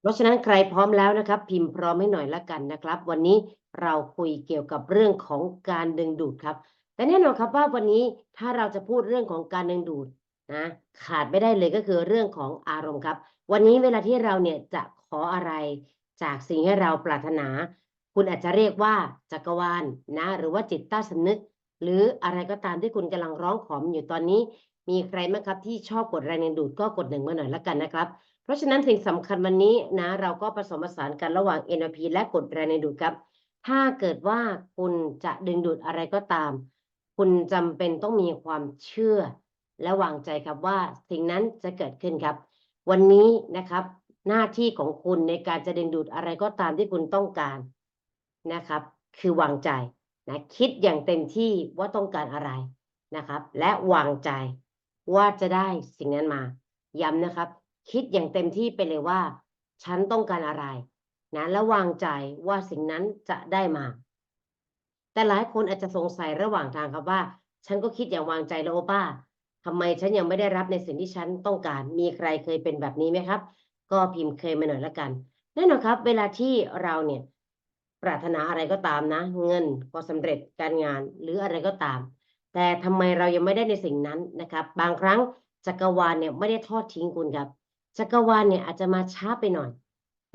เพราะฉะนั้นใครพร้อมแล้วนะครับ พิมพ์พร้อมให้หน่อยละกันนะครับ วันนี้เราคุยเกี่ยวกับเรื่องของการดึงดูดครับ แต่แน่นอนครับว่าวันนี้ถ้าเราจะพูดเรื่องของการดึงดูดนะขาดไม่ได้เลยก็คือเรื่องของอารมณ์ครับ วันนี้เวลาที่เราเนี่ยจะขออะไร จากสิ่งที่เราปรารถนา คุณอาจจะเรียกว่าจักรวาลนะหรือว่าจิตใต้สำนึก หรืออะไรก็ตามที่คุณกำลังร้องขอมอยู่ตอนนี้ มีใครไหมครับที่ชอบกดแรงดึงดูดก็กดหนึ่งมาหน่อยละกันนะครับ เพราะฉะนั้นสิ่งสำคัญวันนี้นะ เราก็ผสมผสานกันระหว่าง NLP และกดแรงดึงดูดครับ ถ้าเกิดว่าคุณจะดึงดูดอะไรก็ตาม คุณจำเป็นต้องมีความเชื่อ และวางใจครับว่าสิ่งนั้นจะเกิดขึ้นครับ วันนี้นะครับ หน้าที่ของคุณในการจะดึงดูดอะไรก็ตามที่คุณต้องการนะครับ คือวางใจนะคิดอย่างเต็มที่ว่าต้องการอะไรนะครับ และวางใจ ว่าจะได้สิ่งนั้นมา ย้ำนะครับ คิดอย่างเต็มที่ไปเลยว่า ฉันต้องการอะไรนะและวางใจว่าสิ่งนั้นจะได้มา แต่หลายคนอาจจะสงสัยระหว่างทางครับว่า ฉันก็คิดอย่างวางใจแล้วโอป้าทำไมฉันยังไม่ได้รับในสิ่งที่ฉันต้องการ มีใครเคยเป็นแบบนี้ไหมครับ ก็พิมพ์เคยมาหน่อยละกันแน่นอนครับ เวลาที่เราเนี่ย ปรารถนาอะไรก็ตามนะ เงินก็สำเร็จการงานหรืออะไรก็ตาม แต่ทำไมเรายังไม่ได้ในสิ่งนั้นนะครับ บางครั้งจักรวาลเนี่ยไม่ได้ทอดทิ้งคุณครับ จักรวาลเนี่ยอาจจะมาช้าไปหน่อย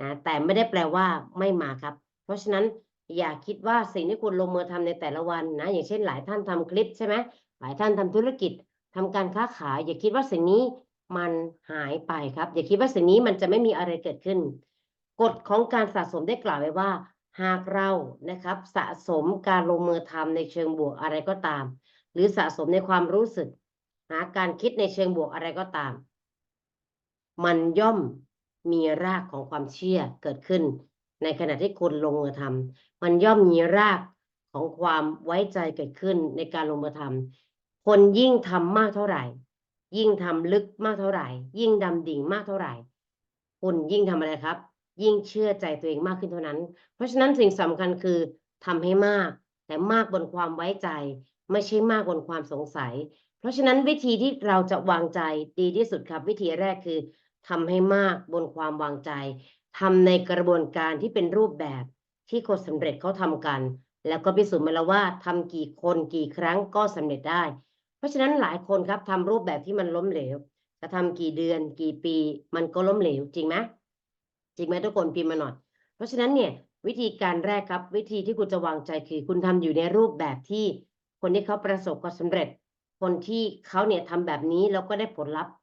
นะแต่ไม่ได้แปลว่าไม่มาครับ เพราะฉะนั้นอย่าคิดว่าสิ่งที่คุณลงมือทำในแต่ละวันนะ อย่างเช่นหลายท่านทำคลิปใช่ไหมหลายท่านทำธุรกิจทำการค้าขาย อย่าคิดว่าสิ่งนี้มันหายไปครับ อย่าคิดว่าสิ่งนี้มันจะไม่มีอะไรเกิดขึ้น กฎของการสะสมได้กล่าวไว้ว่า หากเรานะครับ สะสมการลงมือทำในเชิงบวกอะไรก็ตาม หรือสะสมในความรู้สึกหาการคิดในเชิงบวกอะไรก็ตาม มันย่อมมีรากของความเชื่อเกิดขึ้น ในขณะที่คุณลงมือทำมันย่อมมีรากของความไว้ใจเกิดขึ้นในการลงมือทำคนยิ่งทำมากเท่าไหร่ ยิ่งทำลึกมากเท่าไหร่ ยิ่งดำดิ่งมากเท่าไหร่ คุณยิ่งทำอะไรครับ ยิ่งเชื่อใจตัวเองมากขึ้นเท่านั้น เพราะฉะนั้นสิ่งสำคัญคือทำให้มาก แต่มากบนความไว้ใจ ไม่ใช่มากบนความสงสัย เพราะฉะนั้นวิธีที่เราจะวางใจดีที่สุดครับ วิธีแรกคือทำให้มากบนความวางใจทำในกระบวนการที่เป็นรูปแบบที่คนสำเร็จเขาทำกัน แล้วก็พิสูจน์มาแล้วว่าทำกี่คนกี่ครั้งก็สำเร็จได้ เพราะฉะนั้นหลายคนครับทำรูปแบบที่มันล้มเหลวจะทำกี่เดือนกี่ปีมันก็ล้มเหลวจริงไหมจริงไหมทุกคนพิมพ์มาหน่อยเพราะฉะนั้นเนี่ยวิธีการแรกครับ วิธีที่คุณจะวางใจคือ คุณทำอยู่ในรูปแบบที่ คนที่เขาประสบความสำเร็จ คนที่เขาเนี่ยทำแบบนี้แล้วก็ได้ผลลัพธ์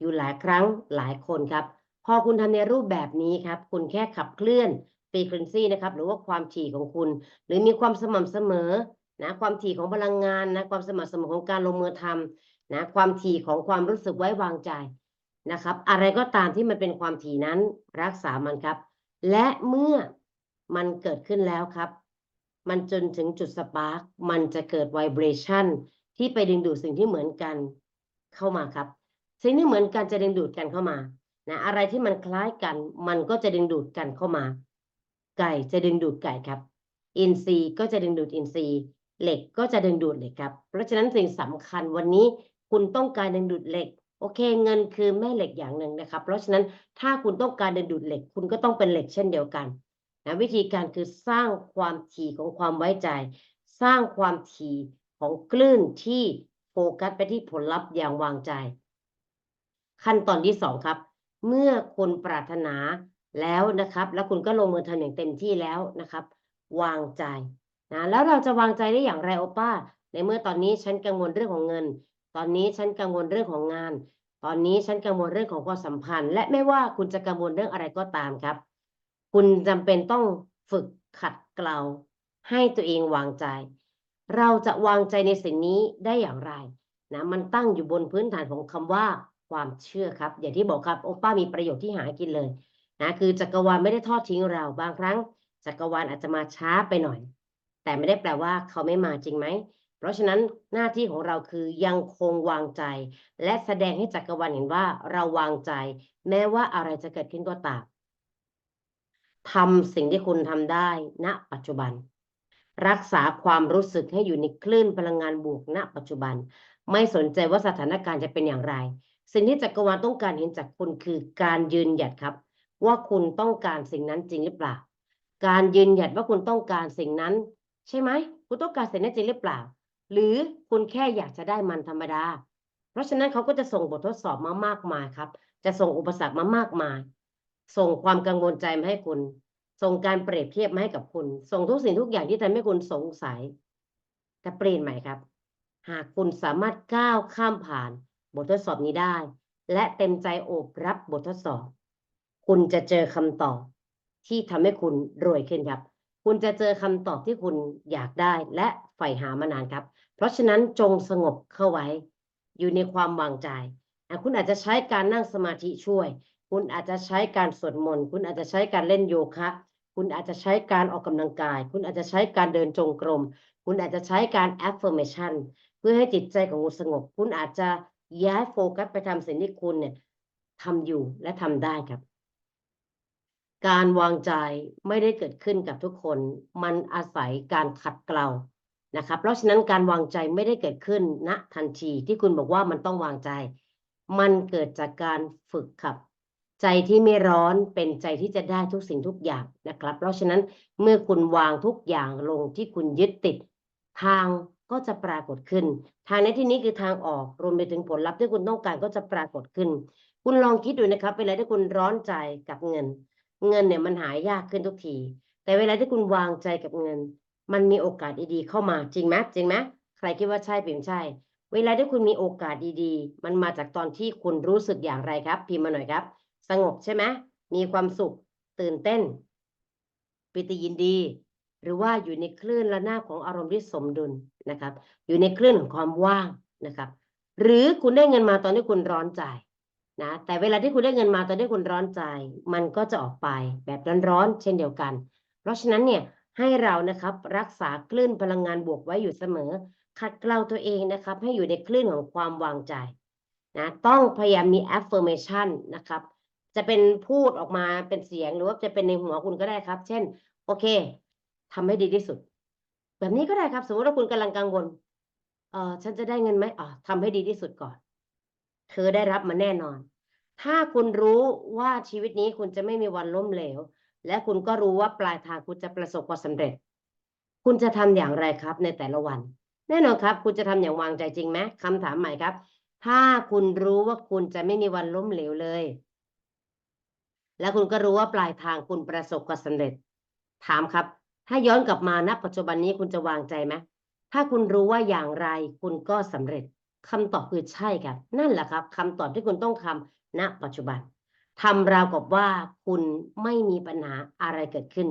อยู่หลายครั้งหลายคนครับ พอคุณทำในรูปแบบนี้ครับ คุณแค่ขับเคลื่อน frequency นะครับ หรือว่าความถี่ของคุณ หรือมีความสม่ำเสมอนะความถี่ของพลังงานนะความสม่ำเสมอของการลงมือทำนะความถี่ของความรู้สึกไว้วางใจนะครับ อะไรก็ตามที่มันเป็นความถี่นั้นรักษามันครับ และเมื่อมันเกิดขึ้นแล้วครับ มันจนถึงจุดสปาร์กมันจะเกิดไวเบรชันที่ไปดึงดูดสิ่งที่เหมือนกันเข้ามาครับ สิ่งที่เหมือนกันจะดึงดูดกันเข้ามานะอะไรที่มันคล้ายกัน มันก็จะดึงดูดกันเข้ามา ไก่จะดึงดูดไก่ครับ อินทรีย์ก็จะดึงดูดอินทรีย์ เหล็กก็จะดึงดูดเหล็กครับ เพราะฉะนั้นสิ่งสำคัญวันนี้คุณต้องการดึงดูดเหล็ก โอเค เงินคือแม่เหล็กอย่างหนึ่งนะครับ เพราะฉะนั้นถ้าคุณต้องการดึงดูดเหล็ก คุณก็ต้องเป็นเหล็กเช่นเดียวกัน นะวิธีการคือสร้างความถี่ของความไว้ใจ สร้างความถี่ของคลื่นที่โฟกัสไปที่ผลลัพธ์อย่างวางใจ ขั้นตอนที่สองครับ เมื่อคุณปรารถนาแล้วนะครับ แล้วคุณก็ลงมือทำอย่างเต็มที่แล้วนะครับ วางใจนะแล้วเราจะวางใจได้อย่างไรโอป้า ในเมื่อตอนนี้ฉันกังวลเรื่องของเงิน ตอนนี้ฉันกังวลเรื่องของงาน ตอนนี้ฉันกังวลเรื่องของความสัมพันธ์ และไม่ว่าคุณจะกังวลเรื่องอะไรก็ตามครับ คุณจำเป็นต้องฝึกขัดเกลาให้ตัวเองวางใจ เราจะวางใจในสิ่งนี้ได้อย่างไรนะมันตั้งอยู่บนพื้นฐานของคำว่าความเชื่อครับ อย่างที่บอกครับโอป้ามีประโยชน์ที่หากินเลยนะคือจักรวาลไม่ได้ทอดทิ้งเราบางครั้ง จักรวาลอาจจะมาช้าไปหน่อย แต่ไม่ได้แปลว่าเขาไม่มาจริงไหมเพราะฉะนั้นหน้าที่ของเราคือยังคงวางใจ และแสดงให้จักรวาลเห็นว่าเราวางใจ แม้ว่าอะไรจะเกิดขึ้นก็ตาม ทำสิ่งที่คุณทำได้ณปัจจุบัน รักษาความรู้สึกให้อยู่ในคลื่นพลังงานบวกณ ปัจจุบัน ไม่สนใจว่าสถานการณ์จะเป็นอย่างไร สิ่งที่จักรวาลต้องการเห็นจากคุณคือการยืนหยัดครับ ว่าคุณต้องการสิ่งนั้นจริงหรือเปล่า การยืนหยัดว่าคุณต้องการสิ่งนั้น ใช่ไหมคุณต้องการสิ่งนั้นจริงหรือเปล่า หรือคุณแค่อยากจะได้มันธรรมดา เพราะฉะนั้นเขาก็จะส่งบททดสอบมามากมายครับ จะส่งอุปสรรคมามากมาย ส่งความกังวลใจมาให้คุณ ส่งการเปรียบเทียบมาให้กับคุณ ส่งทุกสิ่งทุกอย่างที่ทำให้คุณสงสัย แต่เปลี่ยนใหม่ครับ หากคุณสามารถก้าวข้ามผ่านบททดสอบนี้ได้ และเต็มใจโอบรับบททดสอบ คุณจะเจอคำตอบที่ทำให้คุณรวยขึ้นครับ คุณจะเจอคำตอบที่คุณอยากได้และใฝ่หามานานครับ เพราะฉะนั้นจงสงบเข้าไว้ อยู่ในความวางใจ คุณอาจจะใช้การนั่งสมาธิช่วย คุณอาจจะใช้การสวดมนต์ คุณอาจจะใช้การเล่นโยคะ คุณอาจจะใช้การออกกำลังกาย คุณอาจจะใช้การเดินจงกรม คุณอาจจะใช้การ affirmation เพื่อให้จิตใจของคุณสงบ คุณอาจจะย้ายโฟกัสไปทำสิ่งที่คุณเนี่ยทำอยู่และทำได้ครับ การวางใจไม่ได้เกิดขึ้นกับทุกคน มันอาศัยการขัดเกลานะครับ เพราะฉะนั้นการวางใจไม่ได้เกิดขึ้นณทันทีที่คุณบอกว่ามันต้องวางใจ มันเกิดจากการฝึกครับ ใจที่ไม่ร้อนเป็นใจที่จะได้ทุกสิ่งทุกอย่างนะครับ เพราะฉะนั้นเมื่อคุณวางทุกอย่างลงที่คุณยึดติด ทางก็จะปรากฏขึ้น ทางในที่นี้คือทางออกรวมไปถึงผลลัพธ์ที่คุณต้องการก็จะปรากฏขึ้น คุณลองคิดดูนะครับ เวลาที่คุณร้อนใจกับเงิน เงินเนี่ยมันหายากขึ้นทุกที แต่เวลาที่คุณวางใจกับเงิน มันมีโอกาสดีๆเข้ามาจริงไหมจริงไหมใครคิดว่าใช่พิมพ์ใช่ เวลาที่คุณมีโอกาสดีๆ มันมาจากตอนที่คุณรู้สึกอย่างไรครับ พิมพ์มาหน่อยครับ สงบใช่ไหมมีความสุขตื่นเต้น ปิติยินดี หรือว่าอยู่ในคลื่นระนาบของอารมณ์ที่สมดุลนะครับ อยู่ในคลื่นของความว่างนะครับ หรือคุณได้เงินมาตอนที่คุณร้อนใจนะแต่เวลาที่คุณได้เงินมาตอนที่คุณร้อนใจ มันก็จะออกไปแบบร้อนๆเช่นเดียวกัน เพราะฉะนั้นเนี่ยให้เรานะครับรักษาคลื่นพลังงานบวกไว้อยู่เสมอ ขัดเกลาตัวเองนะครับ ให้อยู่ในคลื่นของความวางใจนะต้องพยายามมี affirmation นะครับ จะเป็นพูดออกมาเป็นเสียงหรือว่าจะเป็นในหัวคุณก็ได้ครับ เช่น โอเคทำให้ดีที่สุด แบบนี้ก็ได้ครับ สมมติว่าคุณกำลังกังวลเออฉันจะได้เงินไหมอ๋อทำให้ดีที่สุดก่อน เธอได้รับมาแน่นอน ถ้าคุณรู้ว่าชีวิตนี้คุณจะไม่มีวันล้มเหลว และคุณก็รู้ว่าปลายทางคุณจะประสบความสำเร็จ คุณจะทำอย่างไรครับ ในแต่ละวัน แน่นอนครับ คุณจะทำอย่างวางใจจริงไหมคำถามใหม่ครับ ถ้าคุณรู้ว่าคุณจะไม่มีวันล้มเหลวเลย และคุณก็รู้ว่าปลายทางคุณประสบความสำเร็จ ถามครับ ถ้าย้อนกลับมาณปัจจุบันนี้คุณจะวางใจไหมถ้าคุณรู้ว่าอย่างไรคุณก็สำเร็จคำตอบคือใช่ครับ นั่นแหละครับคำตอบที่คุณต้องทำณปัจจุบันทำราวกับว่าคุณไม่มีปัญหาอะไรเกิดขึ้น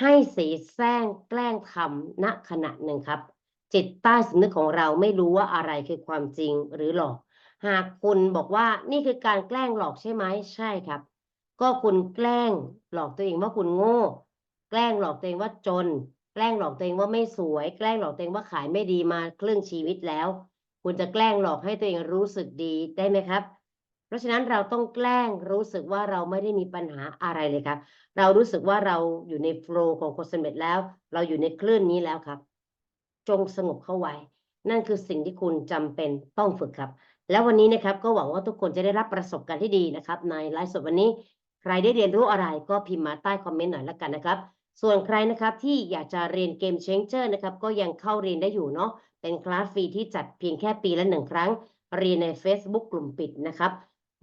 ให้สีแซงแกล้งทำณขณะหนึ่งครับ จิตใต้สำนึกของเราไม่รู้ว่าอะไรคือความจริงหรือหลอก หากคุณบอกว่านี่คือการแกล้งหลอกใช่ไหมใช่ครับ ก็คุณแกล้งหลอกตัวเองว่าคุณโง่ แกล้งหลอกตัวเองว่าจน แกล้งหลอกตัวเองว่าไม่สวย แกล้งหลอกตัวเองว่าขายไม่ดีมาครึ่งชีวิตแล้ว คุณจะแกล้งหลอกให้ตัวเองรู้สึกดีได้ไหมครับ เพราะฉะนั้นเราต้องแกล้งรู้สึกว่าเราไม่ได้มีปัญหาอะไรเลยครับ เรารู้สึกว่าเราอยู่ในโฟล์ของคนสำเร็จแล้ว เราอยู่ในคลื่นนี้แล้วครับ จงสงบเข้าไว้ นั่นคือสิ่งที่คุณจำเป็นต้องฝึกครับแล้ววันนี้นะครับก็หวังว่าทุกคนจะได้รับประสบการณ์ที่ดีนะครับ ในไลฟ์สดวันนี้ ใครได้เรียนรู้อะไรก็พิมพ์มาใต้คอมเมนต์หน่อยละกันนะครับ ส่วนใครนะครับที่อยากจะเรียนเกมเชงเจอร์นะครับก็ยังเข้าเรียนได้อยู่เนาะเป็นคลาสฟรีที่จัดเพียงแค่ปีละหนึ่งครั้ง เรียนใน Facebook กลุ่มปิดนะครับ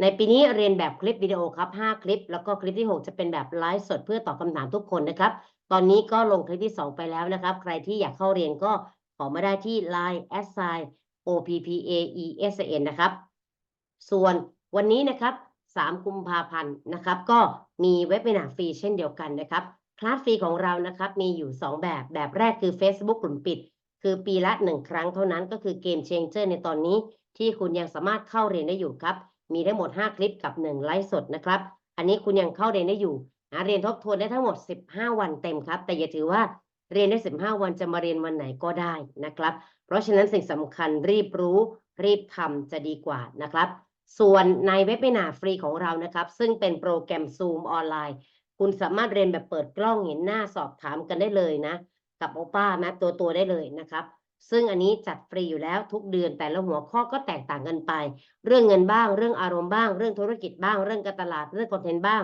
ในปีนี้เรียนแบบคลิปวิดีโอครับ 5 คลิป แล้วก็คลิปที่ 6 จะเป็นแบบไลฟ์สดเพื่อตอบคำถามทุกคนนะครับ ตอนนี้ก็ลงคลิปที่ 2 ไปแล้วนะครับ ใครที่อยากเข้าเรียนก็ขอมาได้ที่ Line s i o p p a e s n นะครับ ส่วนวันนี้นะครับ 3 กุมภาพันธ์นะครับ ก็มีเว็บ i นาฟรีเช่นเดียวกันนะครับ คลาสฟรีของเรานะครับมีอยู่ 2 แบบ แบบแรกคือ Facebook กลุ่มปิด คือปีละ 1 ครั้งเท่านั้นก็คือเกมเชงเจอร์ในตอนนี้ ที่คุณยังสามารถเข้าเรียนได้อยู่ครับ มีทั้หมด 5 คลิปกับ 1 ไลฟ์สดนะครับ อันนี้คุณยังเข้าเรียนได้อยู่นะเรียนทบทวนได้ทั้งหมด 15 วันเต็มครับ แต่อย่าถือว่าเรียนได้ 15 วันจะมาเรียนวันไหนก็ได้นะครับ เพราะฉะนั้นสิ่งสำคัญรีบรู้รีบทำจะดีกว่านะครับ ส่วนในเว็บ i นาฟรีของเรานะครับ ซึ่งเป็นโปรแกรม Zoom ออนไลน์ คุณสามารถเรียนแบบเปิดกล้องเห็นหน้าสอบถามกันได้เลยนะ กับโอป้านะตัวตัวๆได้เลยนะครับ ซึ่งอันนี้จัดฟรีอยู่แล้วทุกเดือนแต่ละหัวข้อก็แตกต่างกันไป เรื่องเงินบ้าง เรื่องอารมณ์บ้าง เรื่องธุรกิจบ้าง เรื่องการตลาดเรื่องคอนเทนต์บ้าง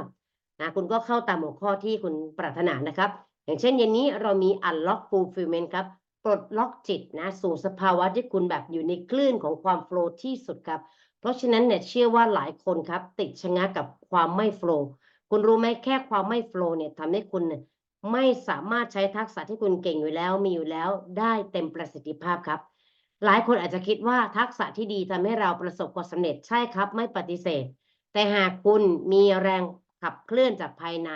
นะคุณก็เข้าตามหัวข้อที่คุณปรารถนานะครับ อย่างเช่นเย็นนี้เรามี unlock fulfillment ครับปลดล็อกจิตนะสู่สภาวะที่คุณแบบอยู่ในคลื่นของความโฟล์ที่สุดครับ เพราะฉะนั้นเนี่ยเชื่อว่าหลายคนครับ ติดชะงักกับความไม่โฟล์คุณรู้ไหมแค่ความไม่โฟล์เนี่ยทำให้คุณเนี่ยไม่สามารถใช้ทักษะที่คุณเก่งอยู่แล้วมีอยู่แล้วได้เต็มประสิทธิภาพครับ หลายคนอาจจะคิดว่าทักษะที่ดีทำให้เราประสบความสำเร็จใช่ครับ ไม่ปฏิเสธ แต่หากคุณมีแรงขับเคลื่อนจากภายใน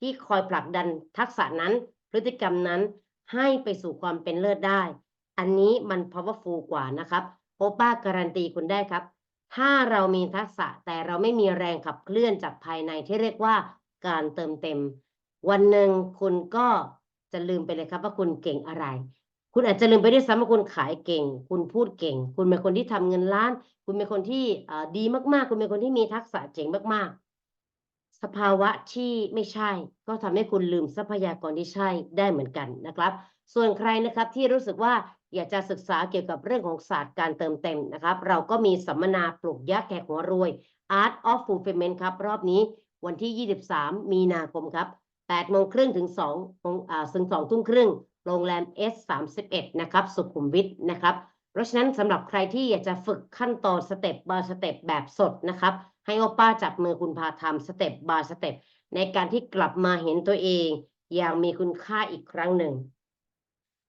ที่คอยผลักดันทักษะนั้นพฤติกรรมนั้นให้ไปสู่ความเป็นเลิศได้ อันนี้มัน powerful กว่านะครับโอป้าการันตีคุณได้ครับ ถ้าเรามีทักษะแต่เราไม่มีแรงขับเคลื่อนจากภายในที่เรียกว่าการเติมเต็ม วันหนึ่งคุณก็จะลืมไปเลยครับว่าคุณเก่งอะไร คุณอาจจะลืมไปด้วยซ้ำว่าคุณขายเก่ง คุณพูดเก่ง คุณเป็นคนที่ทำเงินล้าน คุณเป็นคนที่ดีมากๆ คุณเป็นคนที่มีทักษะเจ๋งมากๆ สภาวะที่ไม่ใช่ ก็ทำให้คุณลืมทรัพยากรที่ใช่ได้เหมือนกันนะครับ ส่วนใครนะครับที่รู้สึกว่า อยากจะศึกษาเกี่ยวกับเรื่องของศาสตร์การเติมเต็มนะครับ เราก็มีสัมมนาปลูกยักษ์แขกหัวรวย Art of Fulfillment ครับ รอบนี้วันที่ 23 มีนาคมครับ8โมงครึ่งถึง2โมงอ่าถึง2ทุ่มครึ่งโรงแรม S 3 1 นะครับ สุขุมวิทนะครับเพราะฉะนั้นสำหรับใครที่อยากจะฝึกขั้นตอนสเต็ปบาสเต็ปแบบสดนะครับ ให้โอป้าจับมือคุณพาทำสเต็ปบาสเต็ปในการที่กลับมาเห็นตัวเอง อย่างมีคุณค่าอีกครั้งหนึ่ง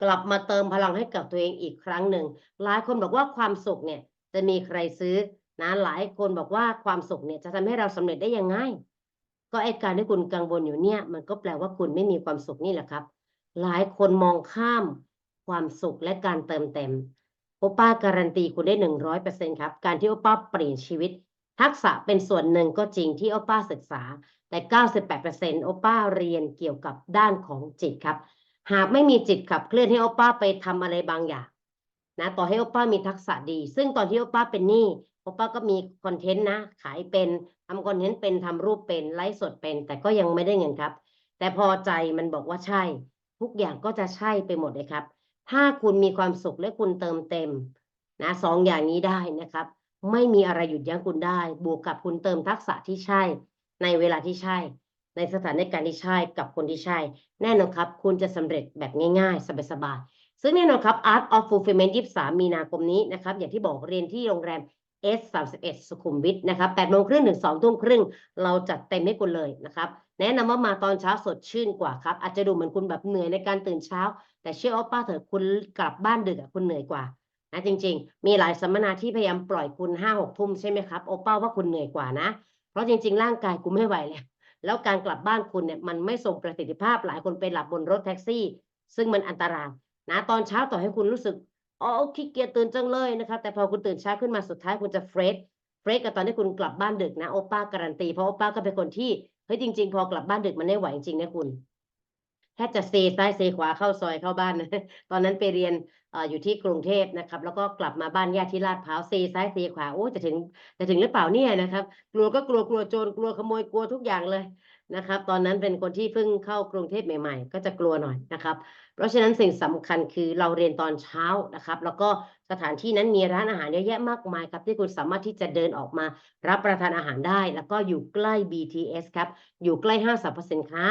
กลับมาเติมพลังให้กับตัวเองอีกครั้งหนึ่ง หลายคนบอกว่าความสุขเนี่ยจะมีใครซื้อนะหลายคนบอกว่าความสุขเนี่ยจะทำให้เราสำเร็จได้ยังไงก็ไอการที่คุณกังวลอยู่เนี่ย มันก็แปลว่าคุณไม่มีความสุขนี่แหละครับ หลายคนมองข้ามความสุขและการเติมเต็มโอป้าการันตีคุณได้หนึ่งร้อยเปอร์เซ็นครับ การที่โอป้าเปลี่ยนชีวิต ทักษะเป็นส่วนหนึ่งก็จริงที่โอป้าศึกษา แต่เก้าสิบแปดเปอร์เซ็นโอป้าเรียนเกี่ยวกับด้านของจิตครับ หากไม่มีจิตขับเคลื่อนให้โอป้าไปทำอะไรบางอย่างนะต่อให้โอป้ามีทักษะดี ซึ่งตอนที่โอป้าเป็นหนี้โอป้าก็มีคอนเทนต์นะ ขายเป็นทำคอนเทนต์เป็นทำรูปเป็นไลฟ์สดเป็น แต่ก็ยังไม่ได้เงินครับ แต่พอใจมันบอกว่าใช่ ทุกอย่างก็จะใช่ไปหมดเลยครับ ถ้าคุณมีความสุขและคุณเติมเต็มนะสองอย่างนี้ได้นะครับ ไม่มีอะไรหยุดยั้งคุณได้ บวกกับคุณเติมทักษะที่ใช่ ในเวลาที่ใช่ ในสถานการณ์ที่ใช่กับคนที่ใช่ แน่นอนครับ คุณจะสำเร็จแบบง่ายๆ สบายๆ ซึ่งแน่นอนครับ Art of Fulfillment 23 มีนาคมนี้นะครับ อย่างที่บอกเรียนที่โรงแรม S 31 สุขุมวิทนะครับ8โมงครึ่งถึง2ทุ่มครึ่ง เราจัดเต็มให้คุณเลยนะครับ แนะนำว่ามาตอนเช้าสดชื่นกว่าครับ อาจจะดูเหมือนคุณแบบเหนื่อยในการตื่นเช้า แต่เชื่อว่าป้าเถอะคุณกลับบ้านดึกอะคุณเหนื่อยกว่านะจริง ๆ มีหลายสัมมนาที่พยายามปล่อยคุณห้าหกทุ่มใช่ไหมครับ โอป้าว่าคุณเหนื่อยกว่านะ เพราะจริง ๆ ร่างกายคุณไม่ไหวแล้ว แล้วการกลับบ้านคุณเนี่ยมันไม่ทรงประสิทธิภาพหลายคนไปหลับบนรถแท็กซี่ ซึ่งมันอันตรายนะตอนเช้าต่อให้คุณรู้สึกอ๋อขี้เกียจตื่นจังเลยนะคะแต่พอคุณตื่นเช้าขึ้นมาสุดท้ายคุณจะเฟรชเฟรชกับตอนที่คุณกลับบ้านดึกนะโอป้าการันตีเพราะโอป้าก็เป็นคนที่เฮ้ยจริง ๆ พอกลับบ้านดึกมันไม่ไหวจริงๆนะคุณ แค่จะเซซ้ายเซขวาเข้าซอยเข้าบ้านนะตอนนั้นไปเรียนออยู่ที่กรุงเทพนะครับ แล้วก็กลับมาบ้านญาติที่ลาดพร้าวเซซ้ายเซขวาโอ้จะถึงจะถึงหรือเปล่าเนี่ยนะครับ กลัวก็กลัวกลัวโจรกลัวขโมยกลัวทุกอย่างเลยนะครับ ตอนนั้นเป็นคนที่เพิ่งเข้ากรุงเทพใหม่ ๆ ก็จะกลัวหน่อยนะครับ เพราะฉะนั้นสิ่งสำคัญคือเราเรียนตอนเช้านะครับ แล้วก็สถานที่นั้นมีร้านอาหารเยอะแยะมากมายครับที่คุณสามารถที่จะเดินออกมารับประทานอาหารได้ แล้วก็อยู่ใกล้ BTS ครับอยู่ใกล้ห้างสรรพสินค้า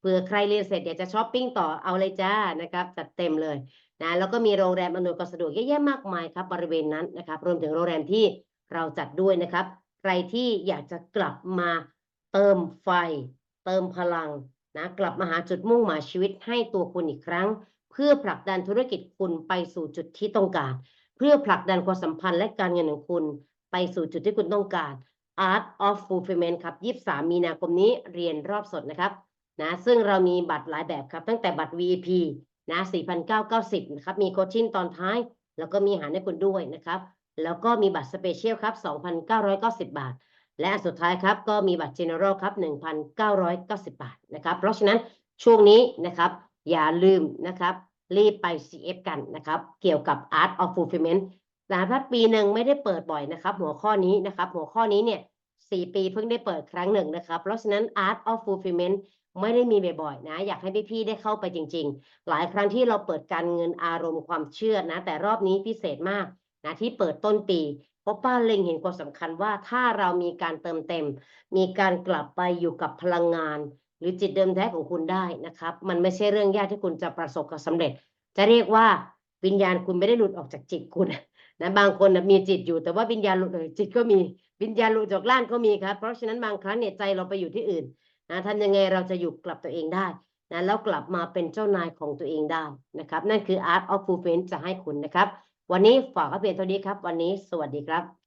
เผื่อใครเรียนเสร็จอยากจะช้อปปิ้งต่อเอาเลยจ้านะครับจัดเต็มเลยนะแล้วก็มีโรงแรมอำนวยความสะดวกเยอะแยะมากมายครับบริเวณนั้นนะครับ รวมถึงโรงแรมที่เราจัดด้วยนะครับ ใครที่อยากจะกลับมาเติมไฟ เติมพลังนะกลับมาหาจุดมุ่งหมายชีวิตให้ตัวคุณอีกครั้ง เพื่อผลักดันธุรกิจคุณไปสู่จุดที่ต้องการ เพื่อผลักดันความสัมพันธ์และการเงินของคุณไปสู่จุดที่คุณต้องการ Art of Fulfillment ครับ 23 มีนาคมนี้เรียนรอบสดนะครับ นะซึ่งเรามีบัตรหลายแบบครับ ตั้งแต่บัตร VIP นะ4,990นะครับมีโคชชิ่งตอนท้าย แล้วก็มีอาหารให้คุณด้วยนะครับ แล้วก็มีบัตรสเปเชียลครับ 2,990 บาท และอันสุดท้ายครับ ก็มีบัตร General ครับ 1,990 บาทนะครับ เพราะฉะนั้นช่วงนี้นะครับอย่าลืมนะครับ รีบไป CF กันนะครับ เกี่ยวกับ Art of Fulfillment นะถ้าปีหนึ่งไม่ได้เปิดบ่อยนะครับ หัวข้อนี้นะครับ หัวข้อนี้เนี่ยสี่ปีเพิ่งได้เปิดครั้งหนึ่งนะครับ เพราะฉะนั้น Art of Fulfillment ไม่ได้มีบ่อยๆนะ อยากให้พี่ๆได้เข้าไปจริง ๆ หลายครั้งที่เราเปิดการเงินอารมณ์ความเชื่อนะ แต่รอบนี้พิเศษมากนะที่เปิดต้นปีโอราะป้าเล็งเห็นความสำคัญว่าถ้าเรามีการเติมเต็ม มีการกลับไปอยู่กับพลังงาน หรือจิตเดิมแท้ของคุณได้นะครับ มันไม่ใช่เรื่องยากที่คุณจะประสบกับสำเร็จ จะเรียกว่าวิญญาณคุณไม่ได้หลุดออกจากจิตคุณนะบางคนนะมีจิตอยู่แต่ว่าวิญญาณหลุดเลยจิตก็มีวิญญาณหลุดจากร่างก็มีครับ เพราะฉะนั้นบางครั้งเนี่ยใจเราไปอยู่ที่อื่น นะทำยังไงเราจะอยู่กลับตัวเองได้นะแล้วกลับมาเป็นเจ้านายของตัวเองได้นะครับ นั่นคือ Art of Fulfillment จะให้คุณนะครับ วันนี้ฝากไว้เพียงเท่านี้ครับ วันนี้สวัสดีครับ